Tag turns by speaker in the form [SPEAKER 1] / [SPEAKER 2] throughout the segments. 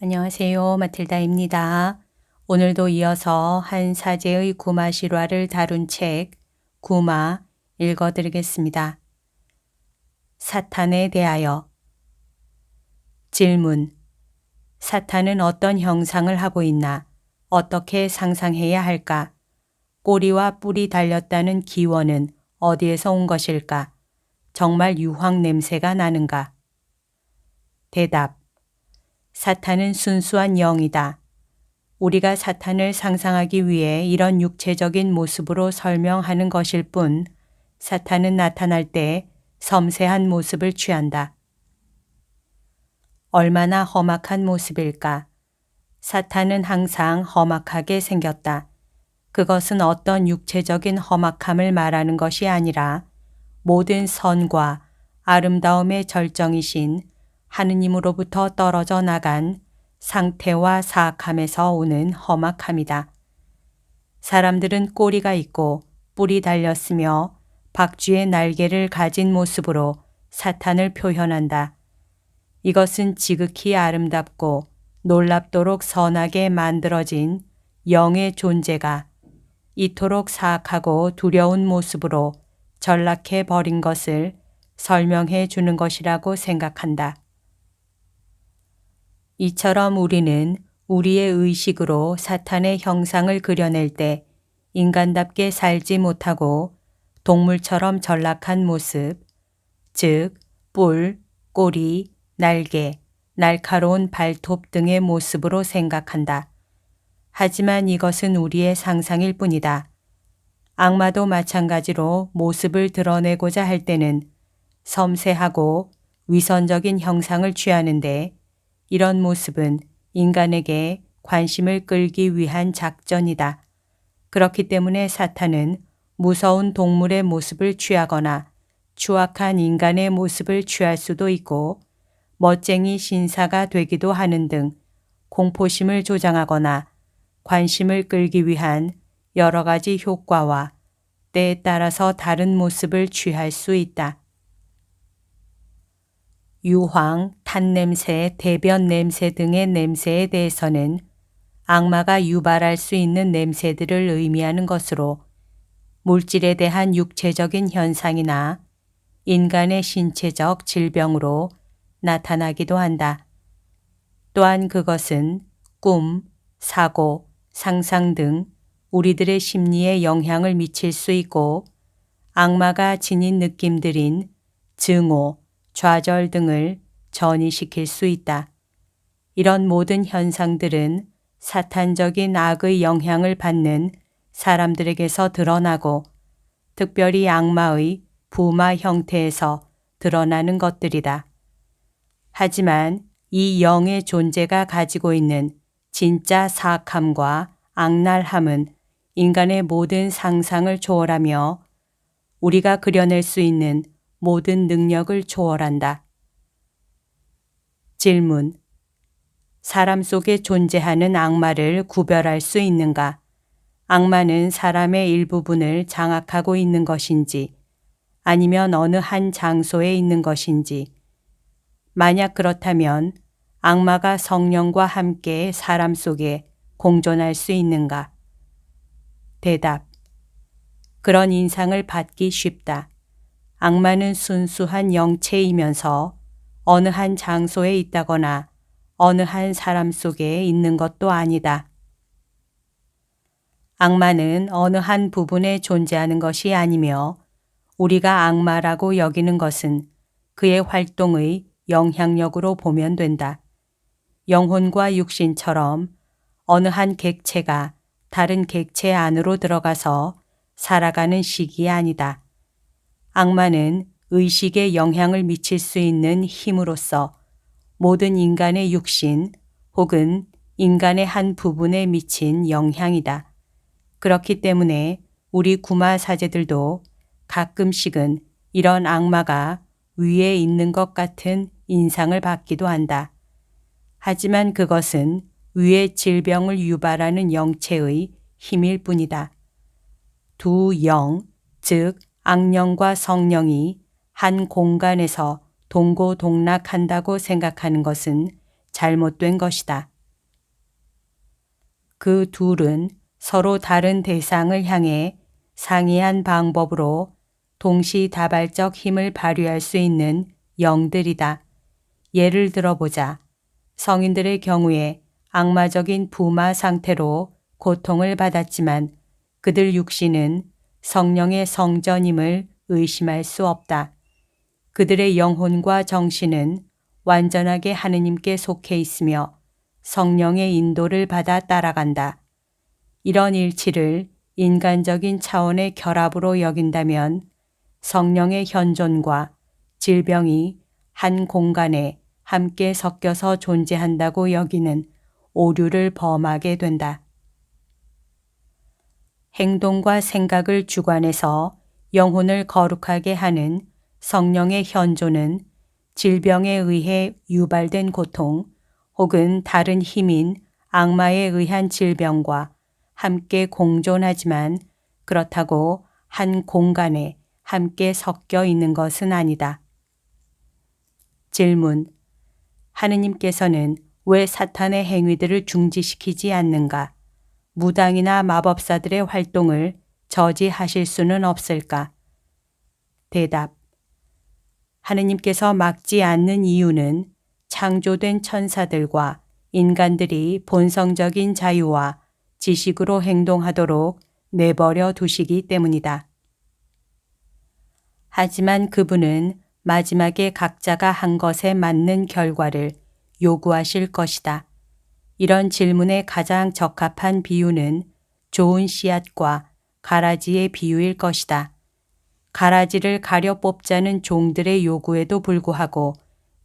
[SPEAKER 1] 안녕하세요. 마틸다입니다. 오늘도 이어서 한 사제의 구마 실화를 다룬 책 구마 읽어드리겠습니다. 사탄에 대하여 질문 사탄은 어떤 형상을 하고 있나? 어떻게 상상해야 할까? 꼬리와 뿔이 달렸다는 기원은 어디에서 온 것일까? 정말 유황 냄새가 나는가? 대답 사탄은 순수한 영이다. 우리가 사탄을 상상하기 위해 이런 육체적인 모습으로 설명하는 것일 뿐 사탄은 나타날 때 섬세한 모습을 취한다. 얼마나 험악한 모습일까? 사탄은 항상 험악하게 생겼다. 그것은 어떤 육체적인 험악함을 말하는 것이 아니라 모든 선과 아름다움의 절정이신 하느님으로부터 떨어져 나간 상태와 사악함에서 오는 험악함이다. 사람들은 꼬리가 있고 뿔이 달렸으며 박쥐의 날개를 가진 모습으로 사탄을 표현한다. 이것은 지극히 아름답고 놀랍도록 선하게 만들어진 영의 존재가 이토록 사악하고 두려운 모습으로 전락해 버린 것을 설명해 주는 것이라고 생각한다. 이처럼 우리는 우리의 의식으로 사탄의 형상을 그려낼 때 인간답게 살지 못하고 동물처럼 전락한 모습, 즉, 뿔, 꼬리, 날개, 날카로운 발톱 등의 모습으로 생각한다. 하지만 이것은 우리의 상상일 뿐이다. 악마도 마찬가지로 모습을 드러내고자 할 때는 섬세하고 위선적인 형상을 취하는데 이런 모습은 인간에게 관심을 끌기 위한 작전이다. 그렇기 때문에 사탄은 무서운 동물의 모습을 취하거나 추악한 인간의 모습을 취할 수도 있고 멋쟁이 신사가 되기도 하는 등 공포심을 조장하거나 관심을 끌기 위한 여러 가지 효과와 때에 따라서 다른 모습을 취할 수 있다. 유황, 탄냄새, 대변 냄새 등의 냄새에 대해서는 악마가 유발할 수 있는 냄새들을 의미하는 것으로 물질에 대한 육체적인 현상이나 인간의 신체적 질병으로 나타나기도 한다. 또한 그것은 꿈, 사고, 상상 등 우리들의 심리에 영향을 미칠 수 있고 악마가 지닌 느낌들인 증오, 좌절 등을 전이시킬 수 있다. 이런 모든 현상들은 사탄적인 악의 영향을 받는 사람들에게서 드러나고 특별히 악마의 부마 형태에서 드러나는 것들이다. 하지만 이 영의 존재가 가지고 있는 진짜 사악함과 악랄함은 인간의 모든 상상을 초월하며 우리가 그려낼 수 있는 모든 능력을 초월한다. 질문. 사람 속에 존재하는 악마를 구별할 수 있는가? 악마는 사람의 일부분을 장악하고 있는 것인지, 아니면 어느 한 장소에 있는 것인지, 만약 그렇다면 악마가 성령과 함께 사람 속에 공존할 수 있는가? 대답. 그런 인상을 받기 쉽다. 악마는 순수한 영체이면서 어느 한 장소에 있다거나 어느 한 사람 속에 있는 것도 아니다. 악마는 어느 한 부분에 존재하는 것이 아니며 우리가 악마라고 여기는 것은 그의 활동의 영향력으로 보면 된다. 영혼과 육신처럼 어느 한 객체가 다른 객체 안으로 들어가서 살아가는 시기 아니다. 악마는 의식에 영향을 미칠 수 있는 힘으로써 모든 인간의 육신 혹은 인간의 한 부분에 미친 영향이다. 그렇기 때문에 우리 구마 사제들도 가끔씩은 이런 악마가 위에 있는 것 같은 인상을 받기도 한다. 하지만 그것은 위의 질병을 유발하는 영체의 힘일 뿐이다. 두 영, 즉 악령과 성령이 한 공간에서 동고동락한다고 생각하는 것은 잘못된 것이다. 그 둘은 서로 다른 대상을 향해 상이한 방법으로 동시다발적 힘을 발휘할 수 있는 영들이다. 예를 들어보자. 성인들의 경우에 악마적인 부마 상태로 고통을 받았지만 그들 육신은 성령의 성전임을 의심할 수 없다. 그들의 영혼과 정신은 완전하게 하느님께 속해 있으며 성령의 인도를 받아 따라간다. 이런 일치를 인간적인 차원의 결합으로 여긴다면 성령의 현존과 질병이 한 공간에 함께 섞여서 존재한다고 여기는 오류를 범하게 된다. 행동과 생각을 주관해서 영혼을 거룩하게 하는 성령의 현존은 질병에 의해 유발된 고통 혹은 다른 힘인 악마에 의한 질병과 함께 공존하지만 그렇다고 한 공간에 함께 섞여 있는 것은 아니다. 질문. 하느님께서는 왜 사탄의 행위들을 중지시키지 않는가? 무당이나 마법사들의 활동을 저지하실 수는 없을까? 대답. 하느님께서 막지 않는 이유는 창조된 천사들과 인간들이 본성적인 자유와 지식으로 행동하도록 내버려 두시기 때문이다. 하지만 그분은 마지막에 각자가 한 것에 맞는 결과를 요구하실 것이다. 이런 질문에 가장 적합한 비유는 좋은 씨앗과 가라지의 비유일 것이다. 가라지를 가려 뽑자는 종들의 요구에도 불구하고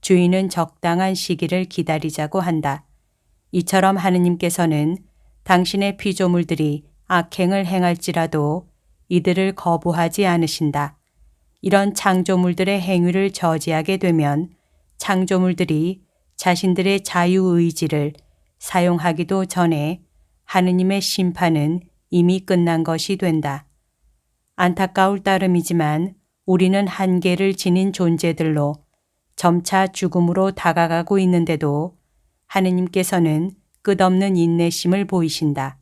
[SPEAKER 1] 주인은 적당한 시기를 기다리자고 한다. 이처럼 하느님께서는 당신의 피조물들이 악행을 행할지라도 이들을 거부하지 않으신다. 이런 창조물들의 행위를 저지하게 되면 창조물들이 자신들의 자유의지를 사용하기도 전에 하느님의 심판은 이미 끝난 것이 된다. 안타까울 따름이지만 우리는 한계를 지닌 존재들로 점차 죽음으로 다가가고 있는데도 하느님께서는 끝없는 인내심을 보이신다.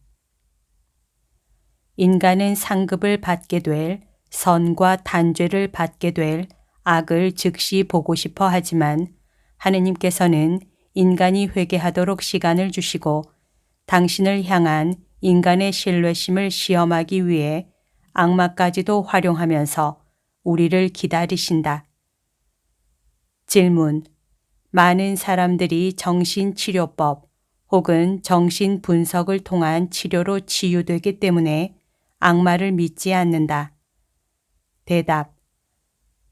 [SPEAKER 1] 인간은 상급을 받게 될 선과 단죄를 받게 될 악을 즉시 보고 싶어 하지만 하느님께서는 인간이 회개하도록 시간을 주시고 당신을 향한 인간의 신뢰심을 시험하기 위해 악마까지도 활용하면서 우리를 기다리신다. 질문. 많은 사람들이 정신치료법 혹은 정신분석을 통한 치료로 치유되기 때문에 악마를 믿지 않는다. 대답.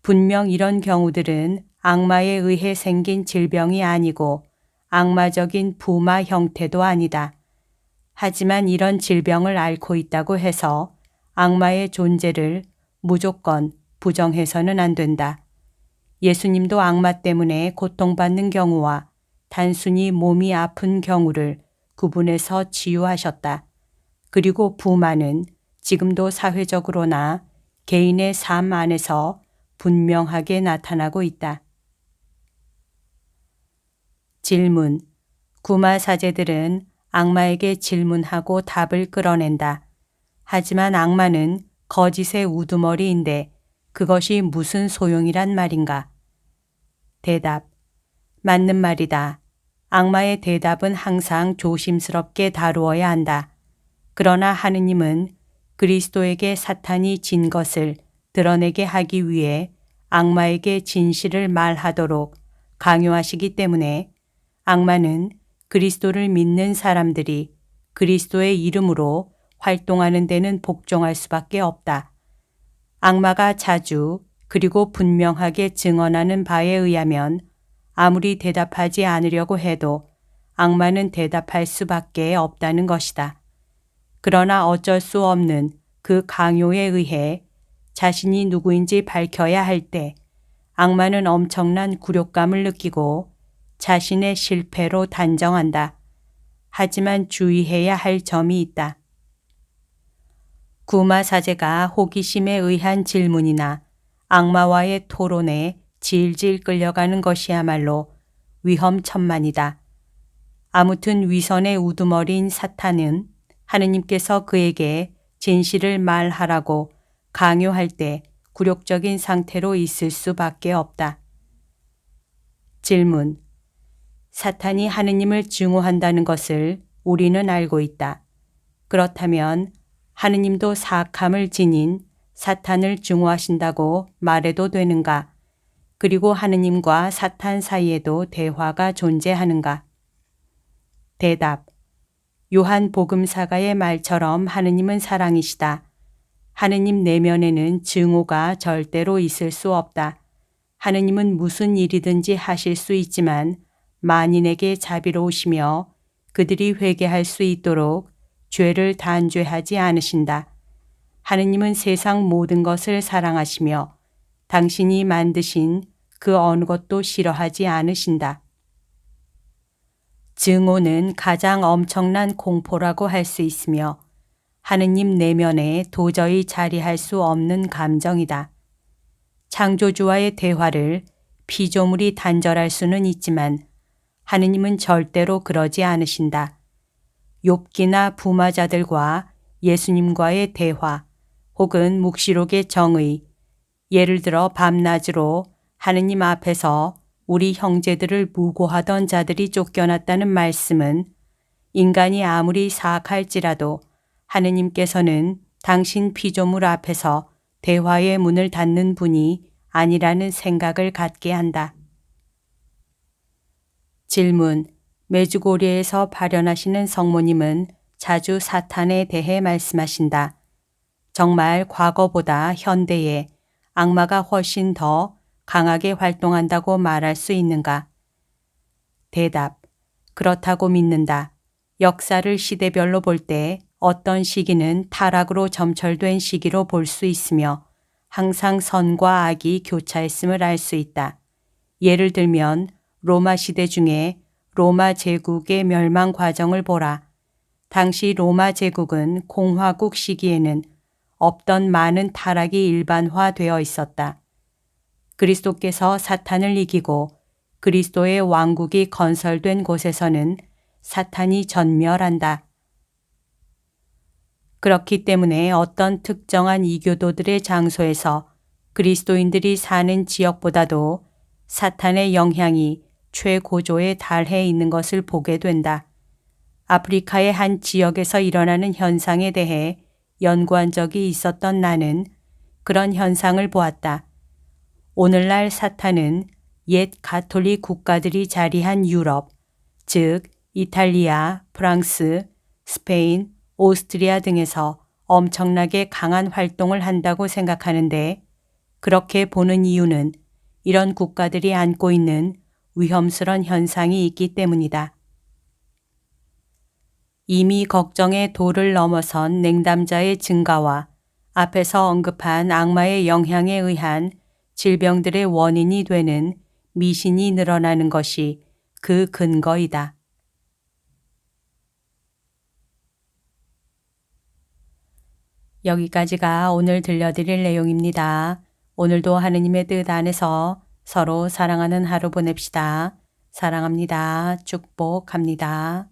[SPEAKER 1] 분명 이런 경우들은 악마에 의해 생긴 질병이 아니고 악마적인 부마 형태도 아니다. 하지만 이런 질병을 앓고 있다고 해서 악마의 존재를 무조건 부정해서는 안 된다. 예수님도 악마 때문에 고통받는 경우와 단순히 몸이 아픈 경우를 구분해서 치유하셨다. 그리고 부마는 지금도 사회적으로나 개인의 삶 안에서 분명하게 나타나고 있다. 질문. 구마 사제들은 악마에게 질문하고 답을 끌어낸다. 하지만 악마는 거짓의 우두머리인데 그것이 무슨 소용이란 말인가? 대답. 맞는 말이다. 악마의 대답은 항상 조심스럽게 다루어야 한다. 그러나 하느님은 그리스도에게 사탄이 진 것을 드러내게 하기 위해 악마에게 진실을 말하도록 강요하시기 때문에 악마는 그리스도를 믿는 사람들이 그리스도의 이름으로 활동하는 데는 복종할 수밖에 없다. 악마가 자주 그리고 분명하게 증언하는 바에 의하면 아무리 대답하지 않으려고 해도 악마는 대답할 수밖에 없다는 것이다. 그러나 어쩔 수 없는 그 강요에 의해 자신이 누구인지 밝혀야 할 때 악마는 엄청난 굴욕감을 느끼고 자신의 실패로 단정한다. 하지만 주의해야 할 점이 있다. 구마 사제가 호기심에 의한 질문이나 악마와의 토론에 질질 끌려가는 것이야말로 위험천만이다. 아무튼 위선의 우두머리인 사탄은 하느님께서 그에게 진실을 말하라고 강요할 때 굴욕적인 상태로 있을 수밖에 없다. 질문. 사탄이 하느님을 증오한다는 것을 우리는 알고 있다. 그렇다면 하느님도 사악함을 지닌 사탄을 증오하신다고 말해도 되는가? 그리고 하느님과 사탄 사이에도 대화가 존재하는가? 대답. 요한 복음사가의 말처럼 하느님은 사랑이시다. 하느님 내면에는 증오가 절대로 있을 수 없다. 하느님은 무슨 일이든지 하실 수 있지만 만인에게 자비로우시며 그들이 회개할 수 있도록 죄를 단죄하지 않으신다. 하느님은 세상 모든 것을 사랑하시며 당신이 만드신 그 어느 것도 싫어하지 않으신다. 증오는 가장 엄청난 공포라고 할 수 있으며 하느님 내면에 도저히 자리할 수 없는 감정이다. 창조주와의 대화를 피조물이 단절할 수는 있지만 하느님은 절대로 그러지 않으신다. 욥기나 부마자들과 예수님과의 대화 혹은 묵시록의 정의 예를 들어 밤낮으로 하느님 앞에서 우리 형제들을 무고하던 자들이 쫓겨났다는 말씀은 인간이 아무리 사악할지라도 하느님께서는 당신 피조물 앞에서 대화의 문을 닫는 분이 아니라는 생각을 갖게 한다. 질문. 메주고리에서 발현하시는 성모님은 자주 사탄에 대해 말씀하신다. 정말 과거보다 현대에 악마가 훨씬 더 강하게 활동한다고 말할 수 있는가? 대답. 그렇다고 믿는다. 역사를 시대별로 볼 때 어떤 시기는 타락으로 점철된 시기로 볼 수 있으며 항상 선과 악이 교차했음을 알 수 있다. 예를 들면 로마 시대 중에 로마 제국의 멸망 과정을 보라. 당시 로마 제국은 공화국 시기에는 없던 많은 타락이 일반화되어 있었다. 그리스도께서 사탄을 이기고 그리스도의 왕국이 건설된 곳에서는 사탄이 전멸한다. 그렇기 때문에 어떤 특정한 이교도들의 장소에서 그리스도인들이 사는 지역보다도 사탄의 영향이 최고조에 달해 있는 것을 보게 된다. 아프리카의 한 지역에서 일어나는 현상에 대해 연구한 적이 있었던 나는 그런 현상을 보았다. 오늘날 사탄은 옛 가톨릭 국가들이 자리한 유럽, 즉 이탈리아, 프랑스, 스페인, 오스트리아 등에서 엄청나게 강한 활동을 한다고 생각하는데 그렇게 보는 이유는 이런 국가들이 안고 있는 위험스런 현상이 있기 때문이다. 이미 걱정의 도를 넘어선 냉담자의 증가와 앞에서 언급한 악마의 영향에 의한 질병들의 원인이 되는 미신이 늘어나는 것이 그 근거이다. 여기까지가 오늘 들려드릴 내용입니다. 오늘도 하느님의 뜻 안에서 서로 사랑하는 하루 보냅시다. 사랑합니다. 축복합니다.